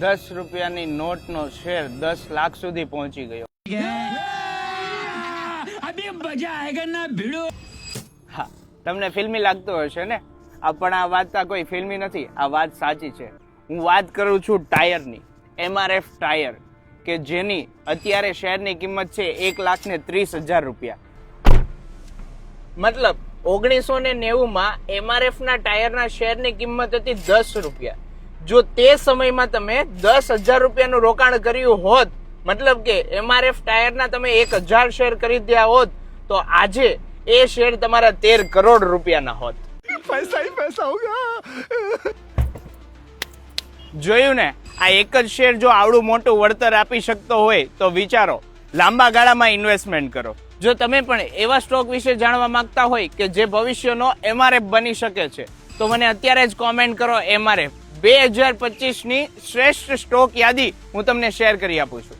દસ રૂપિયાની નોટનો શેર દસ લાખ સુધી પહોંચી ગયો. હા તમને ફિલ્મી લાગતો હશે ને? આ પણ આ વાત કોઈ ફિલ્મી નથી આ વાત સાચી છે. હું વાત કરું છું ટાયરની એમઆરએફ ટાયર કે જેની અત્યારે શેરની કિંમત છે એક લાખ ને ત્રીસ હજાર રૂપિયા. મતલબ ઓગણીસો ને નેવુંમાં એમઆરએફ ના ટાયરના શેરની કિંમત હતી દસ રૂપિયા. જો તે સમયમાં તમે દસ હજાર રૂપિયાનું રોકાણ કર્યું હોત મતલબ કે એમઆરએફ ટાયરના તમે એક હજાર શેર ખરીદ્યા હોત તો આજે એ શેર તમારા તેર કરોડ રૂપિયાના હોત. પૈસા પૈસા જોયું ને? આ એક જ શેર જો આવડું મોટું વળતર આપી શકતો હોય તો વિચારો લાંબા ગાળામાં ઇન્વેસ્ટમેન્ટ કરો. જો તમે પણ એવા સ્ટોક વિશે જાણવા માંગતા હોય કે જે ભવિષ્યનો એમઆરએફ બની શકે છે તો મને અત્યારે જ કોમેન્ટ કરો એમઆરએફ બે હજાર પચીસની શ્રેષ્ઠ સ્ટોક યાદી હું તમને શેર કરી આપું છું.